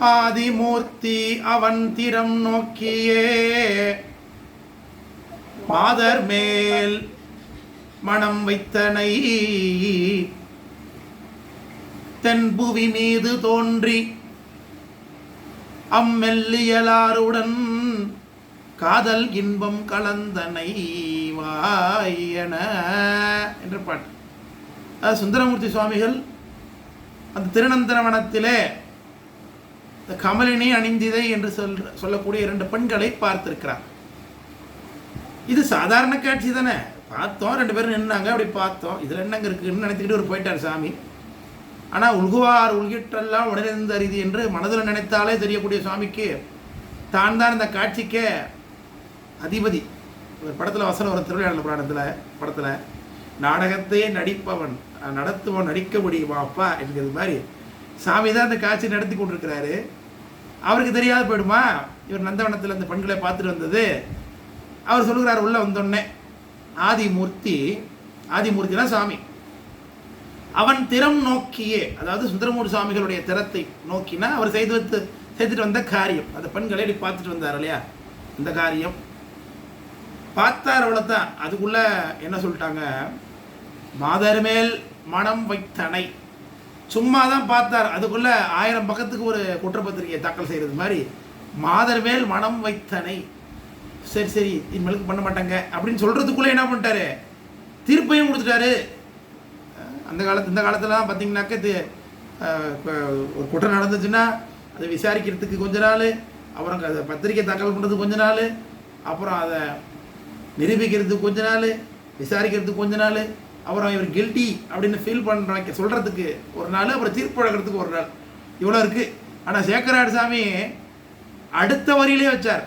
ஆதிமூர்த்தி அவன் திறம் நோக்கியே. மாதர் மேல் மனம் வைத்தனை. தென்புவி மீது தோன்றி அம்மெல்லியலாருடன் காதல் இன்பம் கலந்தனை வாயன. என்ற பாட்டு. சுந்தரமூர்த்தி சுவாமிகள் அந்த திருநந்தனவனத்திலே இந்த கமலினை அணிந்திதை என்று சொல் சொல்லக்கூடிய இரண்டு பெண்களை பார்த்திருக்கிறார். இது சாதாரண காட்சி தானே? பார்த்தோம் ரெண்டு பேரும் நின்னாங்க அப்படி பார்த்தோம். இதில் என்னங்க இருக்குன்னு நினைத்துக்கிட்டு ஒரு போயிட்டார் சாமி. ஆனால் உள்குவார் உள்கிட்டெல்லாம் உடனிருந்த அறிதி என்று மனதில் நினைத்தாலே தெரியக்கூடிய சுவாமிக்கு தான் தான் இந்த காட்சிக்கே அதிபதி. ஒரு படத்தில் வசனம் ஒரு திருவிழா புராணத்தில் படத்தில் நாடகத்தையே நடிப்பவன் நடத்துவன் நடிக்க முடியுமா அப்பா என்கிறது மாதிரி சாமி தான் அந்த காட்சி நடத்தி கொண்டிருக்கிறாரு. அவருக்கு தெரியாத போயிடுமா? இவர் நந்தவனத்தில் அந்த பெண்களை பார்த்துட்டு வந்தது. அவர் சொல்லுகிறார் உள்ள வந்தோடனே ஆதிமூர்த்தி ஆதிமூர்த்தினா சாமி. அவன் திறம் நோக்கியே அதாவது சுந்தரமூர் சுவாமிகளுடைய திறத்தை நோக்கினா அவர் செய்து வைத்து செய்துட்டு வந்த காரியம். அந்த பெண்களை இப்படி பார்த்துட்டு வந்தார் இல்லையா? இந்த காரியம். பார்த்தார் அவ்வளோதான் அதுக்குள்ள என்ன சொல்லிட்டாங்க? மாதர் மேல் மனம் வைத்தனை. சும்மா தான் பார்த்தார். அதுக்குள்ள ஆயிரம் பக்கத்துக்கு ஒரு குற்றப்பத்திரிகையை தாக்கல் செய்கிறது மாதிரி மாதர் மேல் மனம் வைத்தனை. சரி சரி இனிமேலுக்கு பண்ண மாட்டாங்க. அப்படின்னு சொல்கிறதுக்குள்ளே என்ன பண்ணிட்டாரு? தீர்ப்பையும் கொடுத்துட்டாரு. அந்த காலத்து இந்த காலத்துலலாம் பார்த்தீங்கன்னாக்க இது ஒரு குற்றம் நடந்துச்சுன்னா அதை விசாரிக்கிறதுக்கு கொஞ்ச நாள் அப்புறம் அதை பத்திரிக்கை தாக்கல் பண்ணுறதுக்கு கொஞ்ச நாள் அப்புறம் அதை நிரூபிக்கிறதுக்கு கொஞ்ச நாள் விசாரிக்கிறதுக்கு கொஞ்ச நாள் அப்புறம் இவர் கில்ட்டி அப்படின்னு ஃபீல் பண்ணுறாங்க சொல்கிறதுக்கு ஒரு நாள் அப்புறம் தீர்ப்பு வழங்குறதுக்கு ஒரு நாள். இவ்வளோ இருக்குது ஆனால் சேக்கராடு சாமி அடுத்த வரியிலே வச்சார்.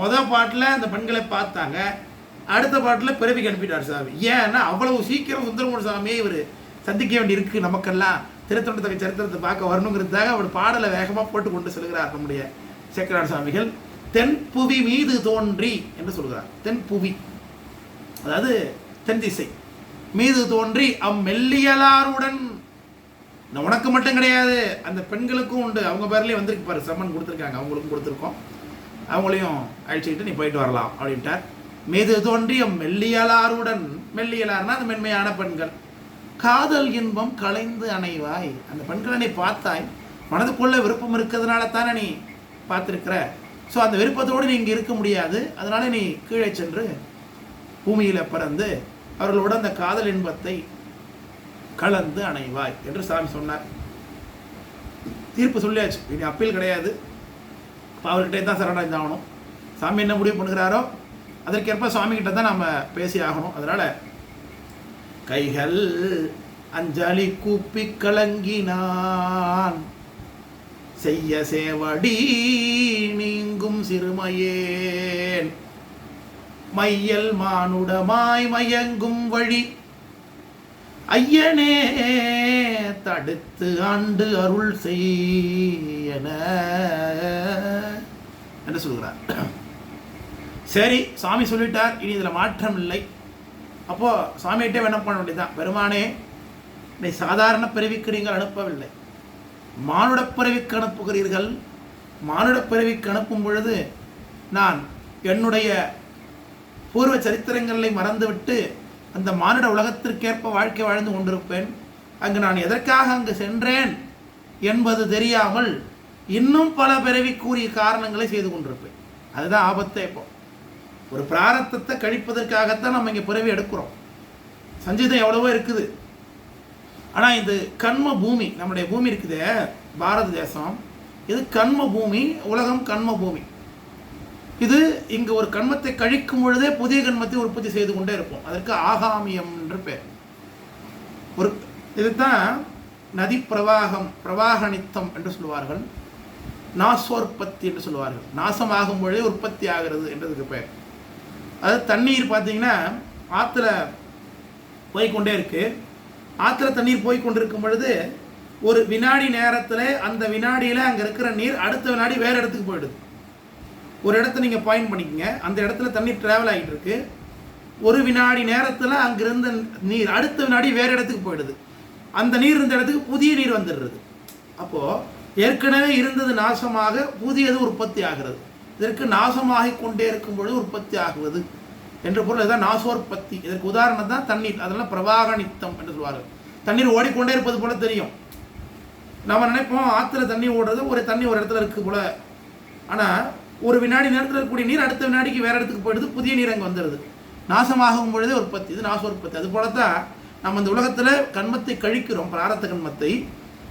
மொதல் பாட்டில் அந்த பெண்களை பார்த்தாங்க. அடுத்த பாட்டில் பிறவிக்கு அனுப்பிட்டார் சாமி. ஏன்னா அவ்வளவு சீக்கிரம் சுந்தரமூர் சாமியை இவர் சந்திக்க வேண்டியிருக்கு நமக்கெல்லாம். திருத்தொண்டத்தக்க சரித்திரத்தை பார்க்க வரணுங்கிறதுக்காக அவர் பாடலை வேகமாக போட்டு கொண்டு செல்கிறார் நம்முடைய சேக்கரார் சுவாமிகள் தென் புவி மீது தோன்றி என்று சொல்கிறார். தென் புவி. அதாவது தென் திசை. மீது தோன்றி அம்மெல்லியலாருடன். இந்த உனக்கு மட்டும் கிடையாது அந்த பெண்களுக்கும் உண்டு. அவங்க பேர்லேயே வந்திருக்கு பாரு சம்மன் கொடுத்துருக்காங்க. அவங்களுக்கும் கொடுத்துருக்கோம். அவங்களையும் அழிச்சுக்கிட்டு நீ போயிட்டு வரலாம் அப்படின்ட்டார். மீது தோன்றிய மெல்லியலாருடன் மெல்லியலார்னா அந்த மென்மையான பெண்கள். காதல் இன்பம் கலைந்து அணைவாய். அந்த பெண்களை நீ பார்த்தாய். மனதுக்குள்ள விருப்பம் இருக்கிறதுனால தானே நீ பார்த்துருக்கிற. ஸோ அந்த விருப்பத்தோடு நீ இங்கே இருக்க முடியாது. அதனால நீ கீழே சென்று பூமியில் பிறந்து அவர்களோட அந்த காதல் இன்பத்தை கலந்து அணைவாய் என்று சாமி சொன்னார். தீர்ப்பு சொல்லியாச்சு. இனி அப்பீல் கிடையாது. இப்போ அவர்கிட்ட தான் சரணடைந்தாகணும் சாமி என்ன முடிவு பண்ணுகிறாரோ அதற்கேற்ப சுவாமி கிட்ட தான் நம்ம பேசி ஆகணும். அதனால் கைகள் அஞ்சலி கூப்பி கலங்கினான். செய்ய சேவடி நீங்கும் சிறுமையேன். மையல் மானுடமாய் மயங்கும் வழி. ஐயனே தடுத்து ஆண்டு அருள் செய்யன. என்று சொல்கிறார் சரி சாமி சொல்லிட்டார் இனி இதில் மாற்றம் இல்லை அப்போ சாமிகிட்டே என்ன பண்ண வேண்டியதுதான். பெருமானே நீ சாதாரண பிறவிக்கு நீங்கள் அனுப்பவில்லை. மானுடப் பிறவிக்கு அனுப்புகிறீர்கள். மானுடப் பிறவிக்கு அனுப்பும் பொழுது நான் என்னுடைய பூர்வ சரித்திரங்களை மறந்துவிட்டு அந்த மானிட உலகத்திற்கேற்ப வாழ்க்கை வாழ்ந்து கொண்டிருப்பேன். அங்கு நான் எதற்காக அங்கு சென்றேன் என்பது தெரியாமல் இன்னும் பல பிறவிக்குரிய காரணங்களை செய்து கொண்டிருப்பேன். அதுதான் ஆபத்தே இப்போ. ஒரு பிராரத்தத்தை கழிப்பதற்காகத்தான் நம்ம இங்கே பிறவி எடுக்கிறோம். சஞ்சீதம் எவ்வளவோ இருக்குது. ஆனால் இது கண்ம பூமி நம்முடைய பூமி இருக்குதே பாரத தேசம். இது கண்ம பூமி உலகம் கண்ம பூமி. இது இங்கு ஒரு கண்மத்தை கழிக்கும் பொழுதே புதிய கண்மத்தை உற்பத்தி செய்து கொண்டே இருப்போம். அதற்கு ஆகாமியம் என்று பேர் ஒரு இதுதான் நதி பிரவாகம் பிரவாகநித்தம் என்று சொல்லுவார்கள். நாசோற்பத்தி என்று சொல்லுவார்கள். நாசமாகும் பொழுதே உற்பத்தி ஆகிறது என்றதுக்கு பெயர். அது தண்ணீர் பார்த்தீங்கன்னா ஆற்றுல போய்க்கொண்டே இருக்கு. ஆற்றுல தண்ணீர் போய் கொண்டிருக்கும் பொழுது ஒரு வினாடி நேரத்தில் அந்த வினாடியில் அங்கே இருக்கிற நீர் அடுத்த வினாடி வேறு இடத்துக்கு போயிடுது. ஒரு இடத்த நீங்கள் பாயிண்ட் பண்ணிக்கங்க. அந்த இடத்துல தண்ணி ட்ராவல் ஆகிட்டு இருக்கு. ஒரு வினாடி நேரத்தில் அங்கிருந்த நீர் அடுத்த வினாடி வேறு இடத்துக்கு போயிடுது. அந்த நீர் இருந்த இடத்துக்கு புதிய நீர் வந்துடுறது. அப்போது ஏற்கனவே இருந்தது நாசமாக புதியது உற்பத்தி ஆகிறது. இதற்கு நாசமாகி கொண்டே இருக்கும் பொழுது உற்பத்தி ஆகுவது என்ற பொருள் இதுதான் நாசோற்பத்தி. இதற்கு உதாரணம் தான் தண்ணீர். அதெல்லாம் பிரவாக நித்தம் என்று சொல்வார்கள். தண்ணீர் ஓடிக்கொண்டே இருப்பது போல தெரியும். நம்ம நினைப்போம் ஆற்றுல தண்ணி ஓடுறது ஒரு தண்ணி ஒரு இடத்துல இருக்குது போல. ஆனால் ஒரு வினாடி நேரத்தில் இருக்கக்கூடிய நீர் அடுத்த வினாடிக்கு வேறு இடத்துக்கு போயிடுது புதிய நீர் அங்கே வந்துடுது நாசமாகும் பொழுதே உற்பத்தி இது நாசோற்பத்தி அது போல தான் நம்ம இந்த உலகத்தில் கண்மத்தை கழிக்கிறோம் பிராரத்த கண்மத்தை.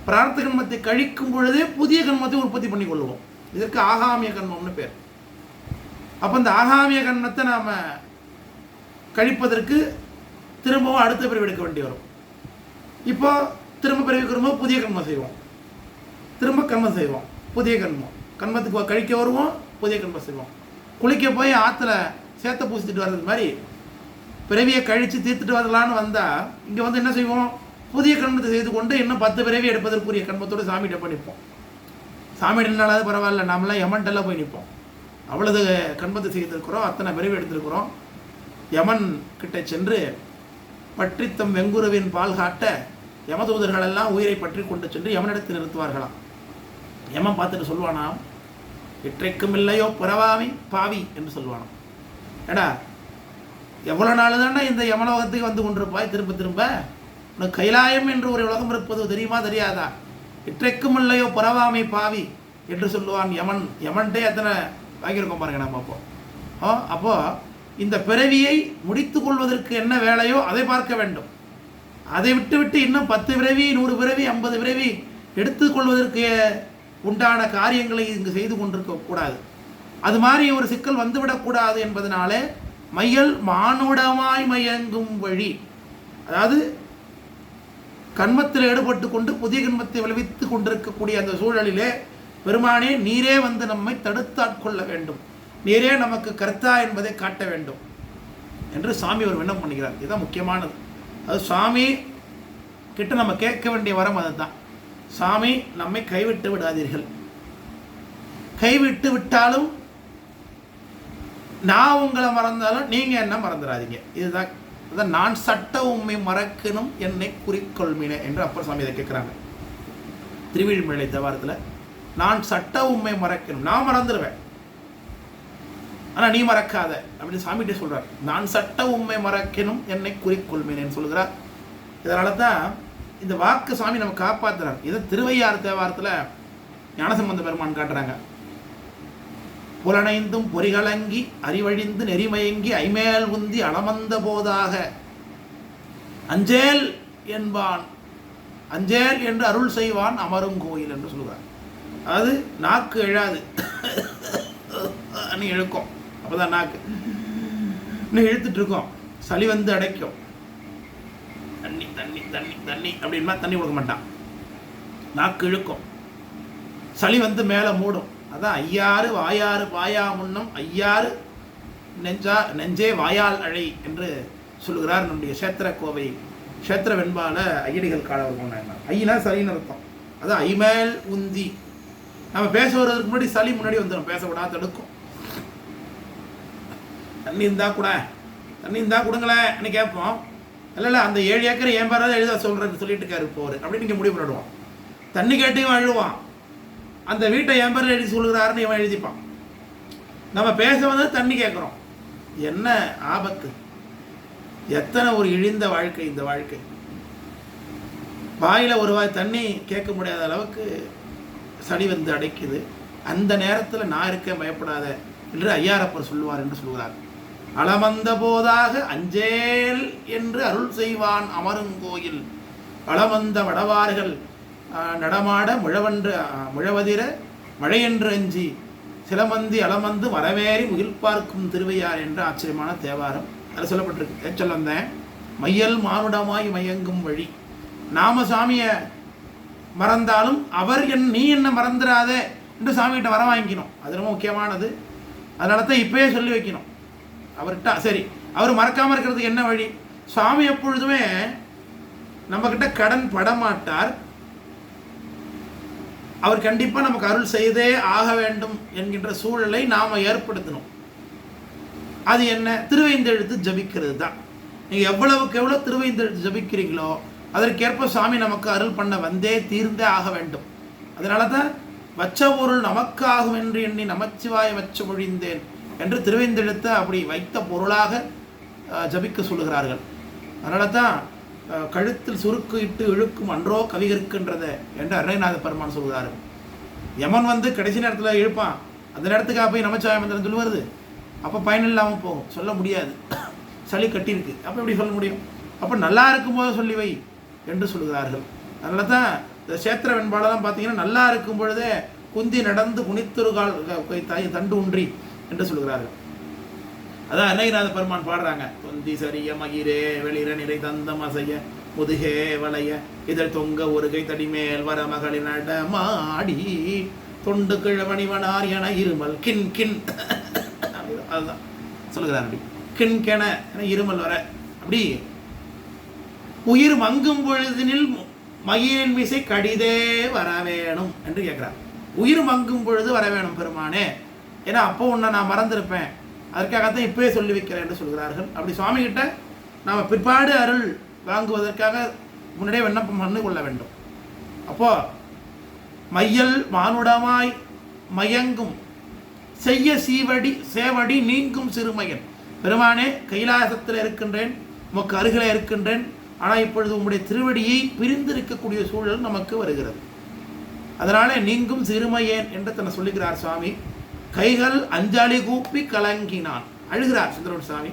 பிரார்த்த கண்மத்தை கழிக்கும் பொழுதே புதிய கண்மத்தை உற்பத்தி பண்ணி கொள்வோம் இதற்கு ஆகாமிய கண்மம்னு பேர். அப்போ இந்த ஆகாமிய கண்மத்தை நாம் கழிப்பதற்கு திரும்பவும் அடுத்த பிரிவு எடுக்க வேண்டி வரும். இப்போ திரும்ப பிறவி வரும்போது புதிய கண்மம் செய்வோம். திரும்ப கண்மம் செய்வோம் புதிய கண்மம். கண்மத்துக்கு கழிக்க வருவோம் புதிய கண்மம் செய்வோம் குளிக்க போய் ஆற்றுல சேத்த பூசிட்டு வர்றது மாதிரி பிறவியை கழித்து தீர்த்துட்டு வரலான்னு வந்தால் இங்கே வந்து என்ன செய்வோம்? புதிய கண்மத்தை செய்து கொண்டு இன்னும் பத்து பிறவி எடுப்பதற்குரிய கண்மத்தோடு சாமிகிட்ட போய் நிற்போம். சாமியிடனாலாவது பரவாயில்ல நாமெல்லாம் யமன்ட்டெல்லாம் போய் நிற்போம். அவ்வளவு கண்பத்தை செய்திருக்கிறோம் அத்தனை பிறவி எடுத்திருக்கிறோம். யமன் கிட்ட சென்று பற்றித்தம் வெங்குருவின் பால் காட்ட யமதூதர்கள் எல்லாம் உயிரை பற்றி கொண்டு சென்று யமனிடத்தில் நிறுத்துவார்களாம். யமன் பார்த்துட்டு சொல்லுவானாம் இற்றைக்கும் இல்லையோ புறவாமி பாவி என்று சொல்லுவான் ஏடா எவ்வளோ நாள் தானே இந்த யமலோகத்துக்கு வந்து கொண்டிருப்பாய்? திரும்ப திரும்ப. உனக்கு கைலாயம் என்று ஒரு உலகம் இருப்பது தெரியுமா தெரியாதா? இற்றைக்கும் இல்லையோ பிறவாமை பாவி என்று சொல்லுவான் யமன். யமன்ட்டே எத்தனை வாங்கியிருக்கோம் பாருங்க நம்ம அப்போ. ஓ அப்போது இந்த பிறவியை முடித்து கொள்வதற்கு என்ன வேலையோ அதை பார்க்க வேண்டும். அதை விட்டு விட்டு இன்னும் பத்து பிறவி நூறு பிறவி ஐம்பது பிறவி எடுத்துக்கொள்வதற்கு உண்டான காரியங்களை இங்கு செய்து கொண்டிருக்க கூடாது. அது மாதிரி ஒரு சிக்கல் வந்துவிடக்கூடாது என்பதனாலே மையல் மானுடமாய் மயங்கும் வழி. அதாவது கண்மத்தில் ஈடுபட்டு கொண்டு புதிய கண்மத்தை விளைவித்து கொண்டிருக்கக்கூடிய அந்த சூழலிலே பெருமானே நீரே வந்து நம்மை தடுத்தாட்கொள்ள வேண்டும். நீரே நமக்கு கர்த்தா என்பதை காட்ட வேண்டும். என்று சாமி ஒரு விண்ணப்பம் பண்ணுகிறார் இதுதான் முக்கியமானது. அது சாமி கிட்ட நம்ம கேட்க வேண்டிய வரம் அதுதான். சாமி நம்மை கைவிட்டு விடாதீர்கள். கைவிட்டு விட்டாலும் நான் உங்களை மறந்தாலும் நீங்கள் என்ன மறந்துடாதீங்க. இதுதான் அதான் நான் சட்ட உண்மை மறக்கணும் என்னை குறிக்கொள்மினே என்று அப்பர் சாமி இதை கேட்குறாங்க. திருவிழிமலை தவாரத்தில் நான் சட்ட உண்மை மறக்கணும் நான் மறந்துடுவேன். ஆனால் நீ மறக்காத அப்படின்னு சாமிகிட்ட சொல்கிறார் நான் சட்ட உண்மை மறக்கணும் என்னை குறிக்கொள்மினேன்னு சொல்கிறார் இதனால தான் இந்த வாக்கு சாமி நம்ம காப்பாற்றுறார் இதை திருவையாறு தேவாரத்தில் ஞானசம்பந்த பெருமான் காட்டுறாங்க புலனைந்தும் பொறிகளங்கி அறிவழிந்து நெறிமயங்கி ஐமேல் உந்தி அளமந்த போதாக அஞ்சேல் என்பான் அஞ்சேல் என்று அருள் செய்வான் அமரும் கோயில் என்று சொல்லுவார் அதாவது நாக்கு எழாது இழுக்கும் அப்போதான் நாக்கு இன்னும் இழுத்துட்டு இருக்கோம் சளி வந்து அடைக்கும் தண்ணி தண்ணி தண்ணி அப்படின்னா தண்ணி கொடுக்க மாட்டான். நாக்கு இழுக்கும். சளி வந்து மேலே மூடும். அதான் ஐயாறு வாயாறு வாயா முன்னம் ஐயாறு நெஞ்சா நெஞ்சே வாயால் அழை என்று சொல்லுகிறார் நம்முடைய சேத்திர கோவை சேத்திர வெண்பால ஐயடிகள் காலவர்கள் ஐயினா ஐயனா சளின்னு அர்த்தம். அதான் ஐமேல் உந்தி. நம்ம பேச வர்றதுக்கு முன்னாடி சளி முன்னாடி வந்துடும் பேசக்கூடாது தடுக்கும். தண்ணி இருந்தா கூட தண்ணி இருந்தா கொடுங்களேன்னு கேட்போம். இல்லை இல்லை அந்த ஏழு ஏக்கர் ஏன் பேராத எழுத சொல்கிறேன்னு சொல்லிட்டு இருக்காரு போர் அப்படின்னு நீங்கள் முடிவு பண்ணிடுவான். தண்ணி கேட்டு இவன் அழுவான். அந்த வீட்டை என் பேரில் எழுதி சொல்கிறாருன்னு இவன் எழுதிப்பான். நம்ம பேச வந்து தண்ணி கேட்குறோம். என்ன ஆபத்து? எத்தனை ஒரு இழிந்த வாழ்க்கை இந்த வாழ்க்கை. வாயில் ஒரு வாய் தண்ணி கேட்க முடியாத அளவுக்கு சளி வந்து அடைக்குது. அந்த நேரத்தில் நான் இருக்க பயப்படாத என்று ஐயாரப்பர் சொல்லுவார் என்று சொல்கிறார். அளமந்த போதாக அஞ்சேல் என்று அருள் செய்வான் அமருங்கோயில். அளமந்த வடவார்கள் நடமாட முழவன்று முழவதிர மழையென்று அஞ்சி சிலமந்தி அளமந்து மரவேறி முகில் பார்க்கும் திருவையார் என்ற ஆச்சரியமான தேவாரம் அதில் சொல்லப்பட்டிருக்கு. சொல்ல வந்தேன் மையல் மானுடமாய் மயங்கும் வழி. நாம சாமியை மறந்தாலும் அவர் என் நீ என்ன மறந்துடாதே என்று சாமிகிட்ட வர வாங்கிக்கணும் அது ரொம்ப முக்கியமானது. அதனால தான் இப்பயே சொல்லி வைக்கணும். அவர்கிட்ட சரி அவர் மறக்காமல் இருக்கிறதுக்கு என்ன வழி? சுவாமி எப்பொழுதுமே நம்மக்கிட்ட கடன் படமாட்டார். அவர் கண்டிப்பாக நமக்கு அருள் செய்தே ஆக வேண்டும் என்கின்ற சூழலை நாம் ஏற்படுத்தணும். அது என்ன? திருவைந்தெழுத்து ஜபிக்கிறது தான். நீங்கள் எவ்வளவுக்கு எவ்வளோ திருவைந்தெழுத்து ஜபிக்கிறீங்களோ அதற்கேற்ப சாமி நமக்கு அருள் பண்ண வந்தே தீர்ந்தே ஆக வேண்டும். அதனால தான் வச்ச பொருள் நமக்காகும் என்று எண்ணி நமச்சிவாய வச்சு மொழிந்தேன். என்று திருவேந்தெழுத்த அப்படி வைத்த பொருளாக ஜபிக்க சொல்லுகிறார்கள். அதனால தான் கழுத்தில் சுருக்கு இட்டு இழுக்கும் அன்றோ கவிகற்கின்றத என்று அருணநாத பெருமான் சொல்கிறார்கள் யமன் வந்து கடைசி நேரத்தில் இழுப்பான். அந்த நேரத்துக்காக போய் நமச்சிவாய மந்திரம் சொல்லுவது அப்போ பயன் இல்லாமல் போகும். சொல்ல முடியாது. சளி கட்டியிருக்கு. அப்போ எப்படி சொல்ல முடியும்? அப்போ நல்லா இருக்கும்போது சொல்லி வை என்று சொல்லுகிறார்கள். அதனால தான் இந்த சேத்திர வெண்பாடெல்லாம் பார்த்தீங்கன்னா நல்லா இருக்கும் பொழுதே குந்தி நடந்து குனித்துருகால் தண்டு ஒன்றி என்று சொல்கிறார்கள். அதான் அன்னைநாத பெருமான் பாடுறாங்க. தொந்தி சரிய மகிரே வெளிர நிறை தந்தம் அசைய முதுகே வளைய இதழ் தொங்க ஒரு கை தடிமேல் வர மகளிர் நடமாடி தொண்டு கிழவணிவனார் என இருமல் கின் கின். அதுதான். சொல்லுகிறார் அப்படி. கின் கென என இருமல் வர அப்படி. உயிர் மங்கும் பொழுதினில் மகிழின் விசை கடிதே வர வேணும் என்று கேட்கிறார். உயிர் மங்கும் பொழுது வர வேணும் பெருமானே. ஏன்னா அப்போ உன்னை நான் மறந்திருப்பேன். அதற்காகத்தான் இப்பவே சொல்லி வைக்கிறேன் என்று சொல்கிறார்கள். அப்படி சுவாமிகிட்ட நாம் பிற்பாடு அருள் வாங்குவதற்காக முன்னாடியே விண்ணப்பம் பண்ணி கொள்ள வேண்டும். அப்போ மையல் மானுடமாய் மயங்கும் செய்ய சீவடி சேவடி நீங்கும் சிறுமையன். பெருமானே கைலாசத்தில் இருக்கின்றேன் உமக்கு அருகில் இருக்கின்றேன். ஆனால் இப்பொழுது உம்முடைய திருவடியை பிரிந்திருக்கக்கூடிய சூழல் நமக்கு வருகிறது. அதனால் நீங்கும் சிறுமையேன் என்று தன்னை சொல்லுகிறார் சுவாமி. கைகள் அஞ்சலி கூப்பி கலங்கினான். அழுகிறார் சுந்தரவன் சாமி.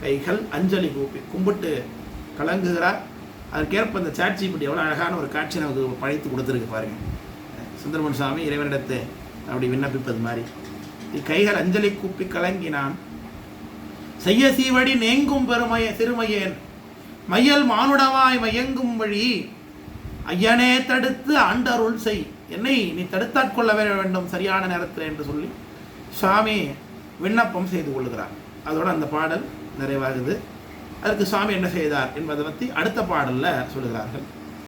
கைகள் அஞ்சலி கூப்பி கும்பிட்டு கலங்குகிறார். அதற்கேற்ப அந்த சாட்சி இப்படி எவ்வளோ அழகான ஒரு காட்சி நமக்கு படைத்து கொடுத்துருக்கு பாருங்க. சுந்தரமன் சாமி இறைவனிடத்தை அப்படி விண்ணப்பிப்பது மாதிரி. கைகள் அஞ்சலி கூப்பி கலங்கினான். செய்ய சீவடி நேங்கும் பெருமைய சிறுமையேன். மையல் மானுடமாய் மயங்கும் வழி. ஐயனே தடுத்து ஆண்டருள் செய். என்னை நீ தடுத்தாட்கொள்ள வேண்டும் சரியான நேரத்தில் என்று சொல்லி சுவாமி விண்ணப்பம் செய்து கொள்கிறார் அதோட அந்த பாடல் நிறைவாகுது. அதற்கு சுவாமி என்ன செய்தார் என்பதை பற்றி அடுத்த பாடலில் சொல்லுகிறார்கள்.